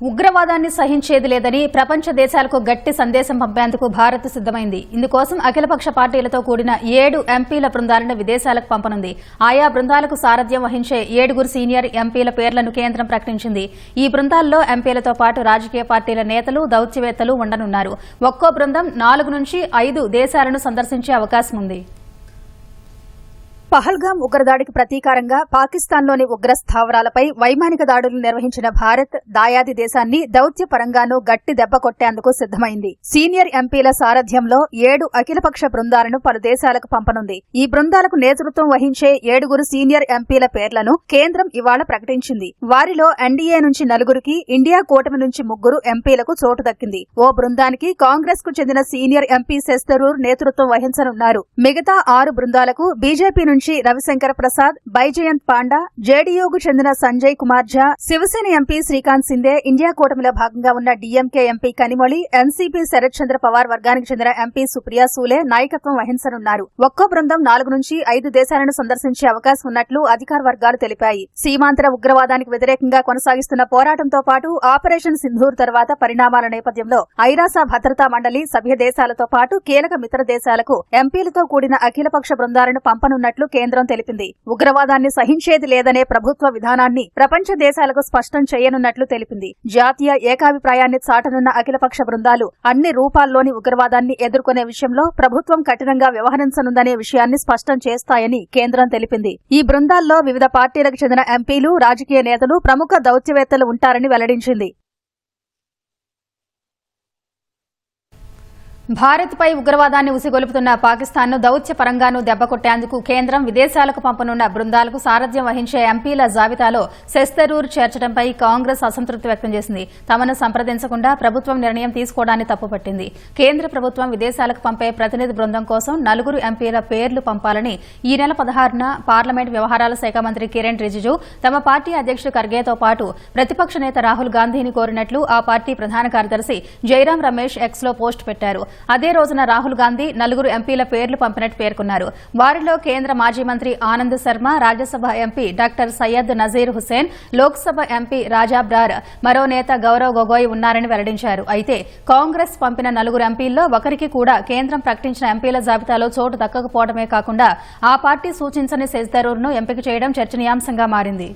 ఉగ్రవాదాన్ని సహించేది లేదని ప్రపంచ దేశాలకు గట్టి సందేశం పంపేందుకు భారత్ సిద్దమైంది ఇందుకోసం అఖిలపక్ష పార్టీలతో కూడిన ఏడు ఎంపీల బృందాలను విదేశాలకు పంపనుంది. ఆయా బృందాలకు సారథ్యం వహించే ఏడుగురు సీనియర్ ఎంపీల పేర్లను కేంద్రం ప్రకటించింది. ఈ బృందాల్లో ఎంపీలతో పాటు రాజకీయ పార్టీల నేతలు దౌత్యవేత్తలు ఉండనున్నారు. ఒక్కో బృందం నాలుగు నుంచి ఐదు దేశాలను సందర్శించే అవకాశం ఉంది పహల్గాం ఉగ్రదాడికి ప్రతీకారంగా పాకిస్తాన్లోని ఉగ్ర స్థావరాలపై వైమానిక దాడులు నిర్వహించిన భారత్ దాయాది దేశాన్ని దౌత్యపరంగానూ గట్టి దెబ్బ కొట్టేందుకు సిద్దమైంది సీనియర్ ఎంపీల సారథ్యంలో ఏడు అఖిలపక్ష బృందాలను పలు దేశాలకు పంపనుంది. ఈ బృందాలకు నేతృత్వం వహించే ఏడుగురు సీనియర్ ఎంపీల పేర్లను కేంద్రం ఇవాళ ప్రకటించింది. వారిలో ఎన్డీఏ నుంచి నలుగురికి ఇండియా కూటమి నుంచి ముగ్గురు ఎంపీలకు చోటు దక్కింది. ఓ బృందానికి కాంగ్రెస్కు చెందిన సీనియర్ ఎంపీ శెస్తరూర్ నేతృత్వం వహించనున్నారు. మిగతా ఆరు బృందాలకు బీజేపీ నుంచి రవిశంకర్ ప్రసాద్ బైజయంత్ పాండా జేడీయూకు చెందిన సంజయ్ కుమార్ ఝా శివసేన ఎంపీ శ్రీకాంత్ సిందే ఇండియా కూటమిలో భాగంగా ఉన్న DMK MP Kanimozhi NCP Sharad Chandra Pawar వర్గానికి చెందిన ఎంపీ సుప్రియా సూలే నాయకత్వం వహించనున్నారు. ఒక్కో బృందం నాలుగు నుంచి ఐదు దేశాలను సందర్శించే అవకాశం ఉన్నట్లు అధికార వర్గాలు తెలిపాయి. సీమాంతర ఉగ్రవాదానికి వ్యతిరేకంగా కొనసాగిస్తున్న పోరాటంతో పాటు ఆపరేషన్ సింధూర్ తర్వాత పరిణామాల నేపథ్యంలో ఐరాస భద్రతా మండలి సభ్య దేశాలతో పాటు కీలక మిత్ర దేశాలకు ఎంపీలతో కూడిన అఖిలపక్ష బృందాలను పంపనున్నట్లు కేంద్రం తెలిపింది. ఉగ్రవాదాన్ని సహించేది లేదనే ప్రభుత్వ విధానాన్ని ప్రపంచ దేశాలకు స్పష్టం చేయనున్నట్లు తెలిపింది. జాతీయ ఏకాభిప్రాయాన్ని చాటనున్న అఖిలపక్ష బృందాలు అన్ని రూపాల్లోని ఉగ్రవాదాన్ని ఎదుర్కొనే విషయంలో ప్రభుత్వం కఠినంగా వ్యవహరించనుందనే విషయాన్ని స్పష్టం చేస్తాయని కేంద్రం తెలిపింది. ఈ బృందాల్లో వివిధ పార్టీలకు చెందిన ఎంపీలు రాజకీయ నేతలు ప్రముఖ దౌత్యవేత్తలు ఉంటారని వెల్లడించింది. భారత్పై ఉగ్రవాదాన్ని ఉసిగొలుపుతున్న పాకిస్తాన్ను దౌత్యపరంగానూ దెబ్బకొట్టేందుకు కేంద్రం విదేశాలకు పంపనున్న బృందాలకు సారథ్యం వహించే ఎంపీల జాబితాలో శెస్తరూర్ చేర్చడంపై కాంగ్రెస్ అసంతృప్తి వ్యక్తం చేసింది. తమను సంప్రదించకుండా ప్రభుత్వం నిర్ణయం తీసుకోవడాన్ని తప్పుపట్టింది. కేంద్ర ప్రభుత్వం విదేశాలకు పంపే ప్రతినిధి బృందం కోసం నలుగురు ఎంపీల పేర్లు పంపాలని ఈ నెల పదహారున పార్లమెంట్ వ్యవహారాల శాఖ మంత్రి కిరణ్ రిజిజు తమ పార్టీ అధ్యక్షుడు ఖర్గేతో పాటు ప్రతిపక్ష నేత రాహుల్ గాంధీని కోరినట్లు ఆ పార్టీ ప్రధాన కార్యదర్శి జైరాం రమేష్ ఎక్స్లో పోస్ట్ పెట్టారు. అదే రోజున రాహుల్ గాంధీ నలుగురు ఎంపీల పేర్లు పంపినట్టు పేర్కొన్నారు. వారిలో కేంద్ర మాజీ మంత్రి Anand Sharma Rajya Sabha MP doctor Syed Nazir Hussain Lok Sabha MP Raja Brar మరో నేత గౌరవ్ గొగోయ్ ఉన్నారని వెల్లడించారు. అయితే కాంగ్రెస్ పంపిన నలుగురు ఎంపీల్లో ఒకరికి కూడా కేంద్రం ప్రకటించిన ఎంపీల జాబితాలో చోటు దక్కకపోవడమే కాకుండా ఆ పార్టీ సూచించని సెజ్దరూర్ను ఎంపిక చేయడం చర్చనీయాంశంగా మారింది.